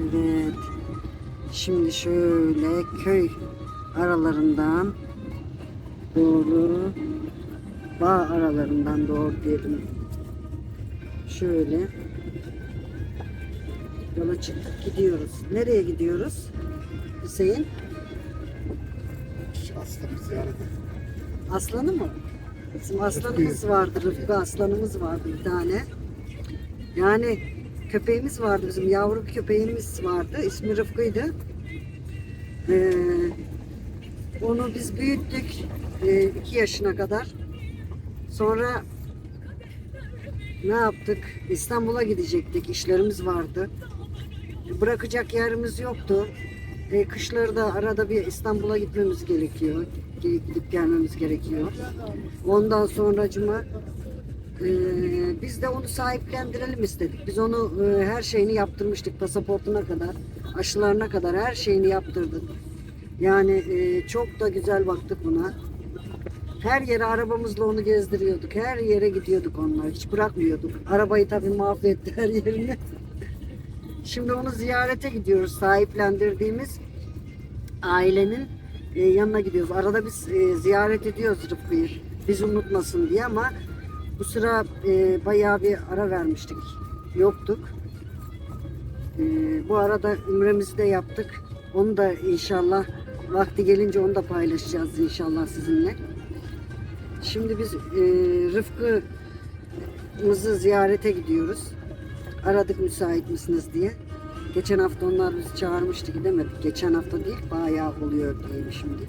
Evet. Şimdi şöyle köy aralarından doğru bağ aralarından doğru diyelim. Şöyle yola çıktık gidiyoruz. Nereye gidiyoruz? Hüseyin? Aslanı ziyarete. Aslanı mı? Bizim aslanımız vardı. Rıfkı aslanımız vardı bir tane. Yani köpeğimiz vardı bizim. Yavru köpeğimiz vardı. İsmi Rıfkı'ydı. Ee, onu biz büyüttük. e, iki yaşına kadar. Sonra ne yaptık? İstanbul'a gidecektik. İşlerimiz vardı. Bırakacak yerimiz yoktu. E, kışları da arada bir İstanbul'a gitmemiz gerekiyor. Gidip gelmemiz gerekiyor. Ondan sonracıma e, biz de onu sahiplendirelim istedik. Biz onu e, her şeyini yaptırmıştık. Pasaportuna kadar, aşılarına kadar her şeyini yaptırdık. Yani e, çok da güzel baktık buna. Her yere arabamızla onu gezdiriyorduk. Her yere gidiyorduk onunla. Hiç bırakmıyorduk. Arabayı tabii mahvetti her yerini. Şimdi onu ziyarete gidiyoruz. Sahiplendirdiğimiz ailenin e, yanına gidiyoruz. Arada biz e, ziyaret ediyoruz Rıfkı'yı. Biz unutmasın diye ama bu sıra e, bayağı bir ara vermiştik. Yoktuk. E, bu arada ümremizi de yaptık. Onu da inşallah vakti gelince onu da paylaşacağız inşallah sizinle. Şimdi biz e, Rıfkı'mızı ziyarete gidiyoruz. Aradık müsait misiniz diye. Geçen hafta onlar bizi çağırmıştı gidemedik. Geçen hafta değil bayağı oluyor diyeyim şimdi.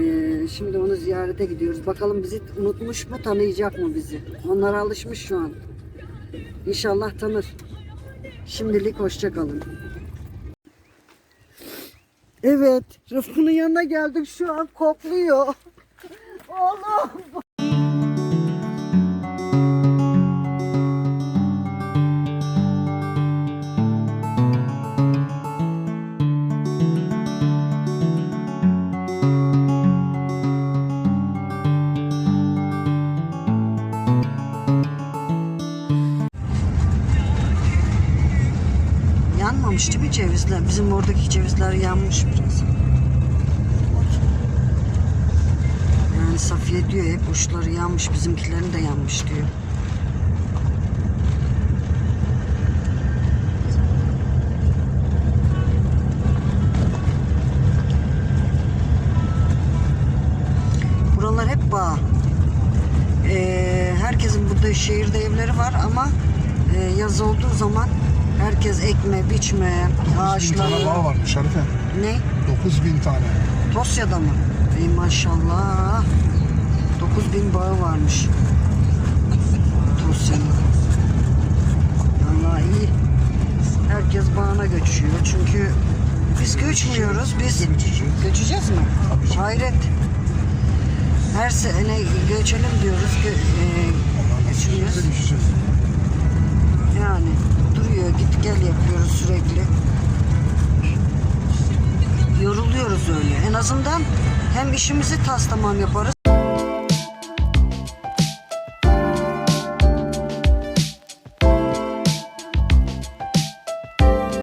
Ee, şimdi onu ziyarete gidiyoruz. Bakalım bizi unutmuş mu tanıyacak mı bizi? Onlara alışmış şu an. İnşallah tanır. Şimdilik hoşça kalın. Evet, Rıfkı'nın yanına geldik. Şu an kokluyor. Oğlum. Yanmamış değil mi cevizler? Bizim oradaki cevizler yanmış biraz. Yani Safiye diyor hep uçları yanmış, bizimkilerin de yanmış diyor. Buralar hep bağ. Ee, herkesin burada şehirde evleri var ama e, yaz olduğu zaman herkes ekme, biçme, 9000 tane ağaçları... bağ varmış Şarife. Ne? 9000 tane. Tosya'da mı? Ey maşallah. 9000 bağı varmış. Tosya'nın. Vallahi iyi. Herkes bağına göçüyor. Çünkü biz göçmüyoruz. Biz Göçeceğiz. göçeceğiz mi? Hayret. Her sene göçelim diyoruz. Gö e, göçmüyoruz. Yani duruyor git gel yapıyoruz sürekli. Yoruluyoruz öyle. En azından hem işimizi tas tamam yaparız